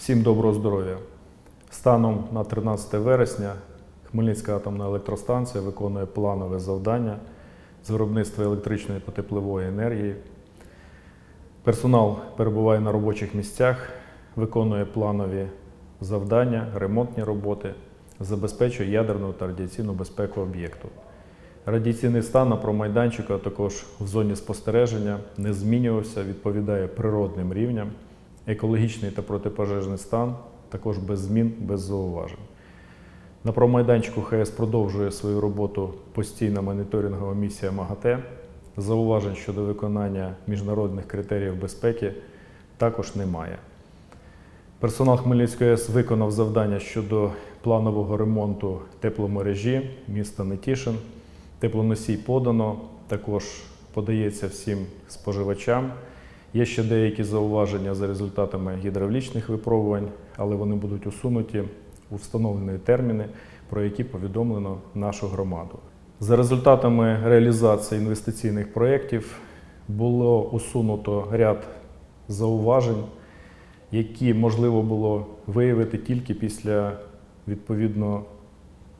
Всім доброго здоров'я. Станом на 13 вересня Хмельницька атомна електростанція виконує планове завдання з виробництва електричної та теплової енергії. Персонал перебуває на робочих місцях, виконує планові завдання, ремонтні роботи, забезпечує ядерну та радіаційну безпеку об'єкту. Радіаційний стан на промайданчику, а також в зоні спостереження не змінювався, відповідає природним рівням. Екологічний та протипожежний стан також без змін, без зауважень. На промайданчику ХС продовжує свою роботу постійна моніторингова місія МАГАТЕ. Зауважень щодо виконання міжнародних критеріїв безпеки також немає. Персонал Хмельницької АЕС виконав завдання щодо планового ремонту тепломережі міста Нетішин. Теплоносій подано, також подається всім споживачам. Є ще деякі зауваження за результатами гідравлічних випробувань, але вони будуть усунуті у встановлені терміни, про які повідомлено нашу громаду. За результатами реалізації інвестиційних проєктів було усунуто ряд зауважень, які можливо було виявити тільки після відповідно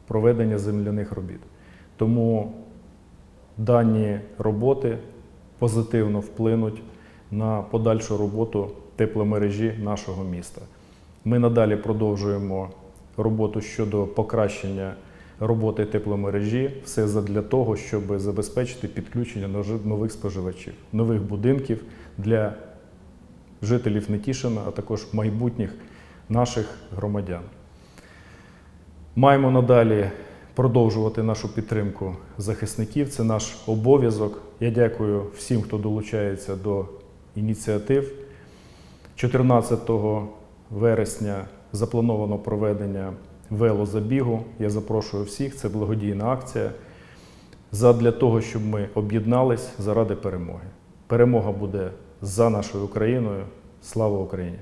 проведення земляних робіт. Тому дані роботи позитивно вплинуть на подальшу роботу тепломережі нашого міста. Ми надалі продовжуємо роботу щодо покращення роботи тепломережі, все для того, щоб забезпечити підключення нових споживачів, нових будинків для жителів Нетішина, а також майбутніх наших громадян. Маємо надалі продовжувати нашу підтримку захисників. Це наш обов'язок. Я дякую всім, хто долучається до ініціатив. 14 вересня заплановано проведення велозабігу. Я запрошую всіх. Це благодійна акція. Задля того, щоб ми об'єднались заради перемоги. Перемога буде за нашою Україною. Слава Україні!